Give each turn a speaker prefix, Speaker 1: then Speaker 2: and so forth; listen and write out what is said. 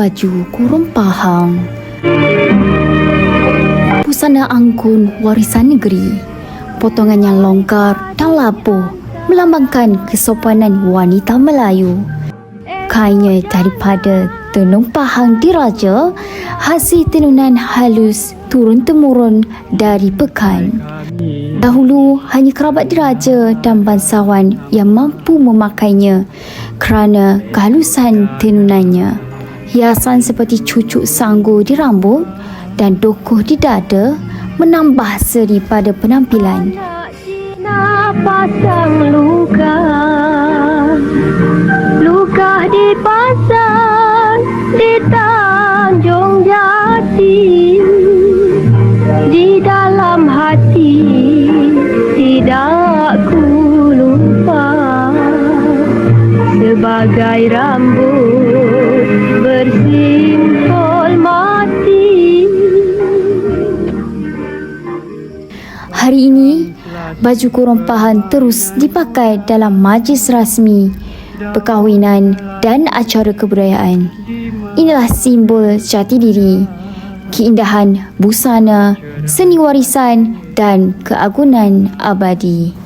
Speaker 1: baju kurung pahang. Busana anggun warisan negeri. Potongan yang longgar dan labuh melambangkan kesopanan wanita Melayu. Kainnya daripada tenung pahang diraja, hasil tenunan halus turun-temurun dari pekan. Dahulu hanya kerabat diraja dan bangsawan yang mampu memakainya kerana kehalusan tenunannya. Hiasan seperti cucuk sanggu di rambut dan dokuh di dada menambah seri pada penampilan.
Speaker 2: Pasang luka Luka dipasang di Tanjung Jati Di dalam hati tidak ku lupa Sebagai rambut
Speaker 1: Hari ini, baju kurung pahan terus dipakai dalam majlis rasmi, perkahwinan dan acara kebudayaan. Inilah simbol jati diri, keindahan busana, seni warisan dan keagungan abadi.